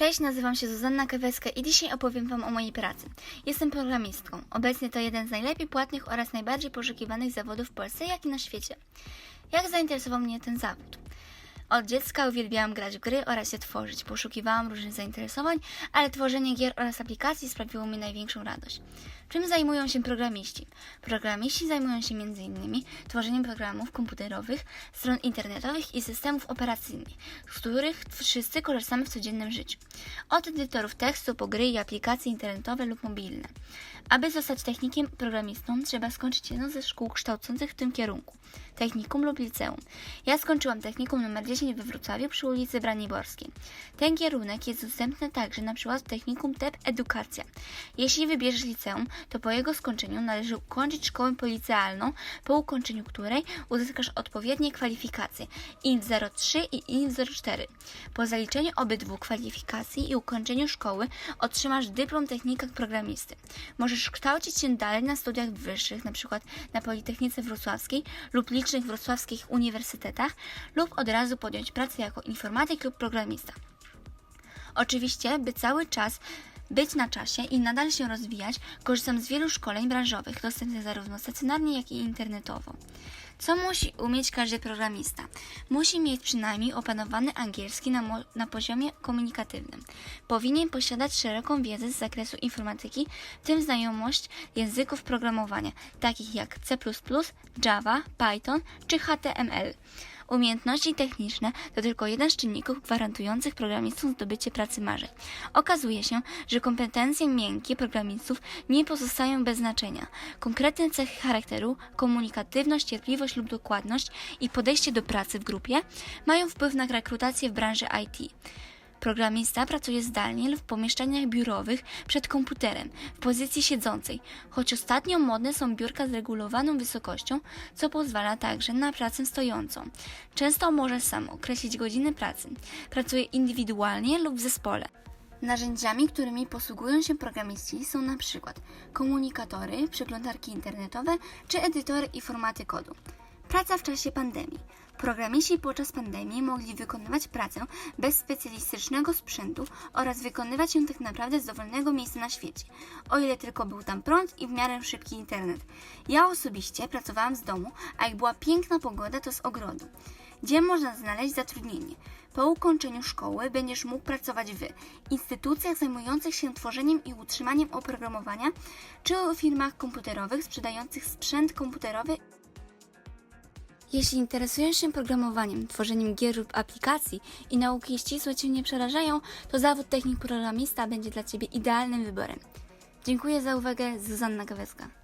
Cześć, nazywam się Zuzanna Kaweska i dzisiaj opowiem Wam o mojej pracy. Jestem programistką. Obecnie to jeden z najlepiej płatnych oraz najbardziej poszukiwanych zawodów w Polsce, jak i na świecie. Jak zainteresował mnie ten zawód? Od dziecka uwielbiałam grać w gry oraz je tworzyć. Poszukiwałam różnych zainteresowań, ale tworzenie gier oraz aplikacji sprawiło mi największą radość. Czym zajmują się programiści? Programiści zajmują się m.in. tworzeniem programów komputerowych, stron internetowych i systemów operacyjnych, z których wszyscy korzystamy w codziennym życiu. Od edytorów tekstu po gry i aplikacje internetowe lub mobilne. Aby zostać technikiem programistą, trzeba skończyć jedno ze szkół kształcących w tym kierunku technikum lub liceum. Ja skończyłam technikum nr 10 we Wrocławiu przy ulicy Braniborskiej. Ten kierunek jest dostępny także na przykład w technikum TEP Edukacja. Jeśli wybierzesz liceum, to po jego skończeniu należy ukończyć szkołę policealną, po ukończeniu której uzyskasz odpowiednie kwalifikacje INT 03 i INT 04. Po zaliczeniu obydwu kwalifikacji i ukończeniu szkoły otrzymasz dyplom technika programisty. Możesz kształcić się dalej na studiach wyższych, np. na Politechnice Wrocławskiej lub licznych wrocławskich uniwersytetach, lub od razu podjąć pracę jako informatyk lub programista. Oczywiście, by cały czas być na czasie i nadal się rozwijać, korzystam z wielu szkoleń branżowych, dostępnych zarówno stacjonarnie, jak i internetowo. Co musi umieć każdy programista? Musi mieć przynajmniej opanowany angielski na, na poziomie komunikatywnym. Powinien posiadać szeroką wiedzę z zakresu informatyki, w tym znajomość języków programowania, takich jak C, Java, Python czy HTML. Umiejętności techniczne to tylko jeden z czynników gwarantujących programistom zdobycie pracy marzeń. Okazuje się, że kompetencje miękkie programistów nie pozostają bez znaczenia. Konkretne cechy charakteru, komunikatywność, cierpliwość lub dokładność i podejście do pracy w grupie mają wpływ na rekrutację w branży IT. Programista pracuje zdalnie lub w pomieszczeniach biurowych przed komputerem, w pozycji siedzącej, choć ostatnio modne są biurka z regulowaną wysokością, co pozwala także na pracę stojącą. Często może sam określić godziny pracy. Pracuje indywidualnie lub w zespole. Narzędziami, którymi posługują się programiści są na przykład komunikatory, przeglądarki internetowe czy edytory i formaty kodu. Praca w czasie pandemii. Programiści podczas pandemii mogli wykonywać pracę bez specjalistycznego sprzętu oraz wykonywać ją tak naprawdę z dowolnego miejsca na świecie, o ile tylko był tam prąd i w miarę szybki internet. Ja osobiście pracowałam z domu, a jak była piękna pogoda, to z ogrodu. Gdzie można znaleźć zatrudnienie? Po ukończeniu szkoły będziesz mógł pracować w instytucjach zajmujących się tworzeniem i utrzymaniem oprogramowania, czy firmach komputerowych sprzedających sprzęt komputerowy jeśli interesujesz się programowaniem, tworzeniem gier lub aplikacji i nauki ścisłe Cię nie przerażają, to zawód technik programista będzie dla Ciebie idealnym wyborem. Dziękuję za uwagę, Zuzanna Gaweska.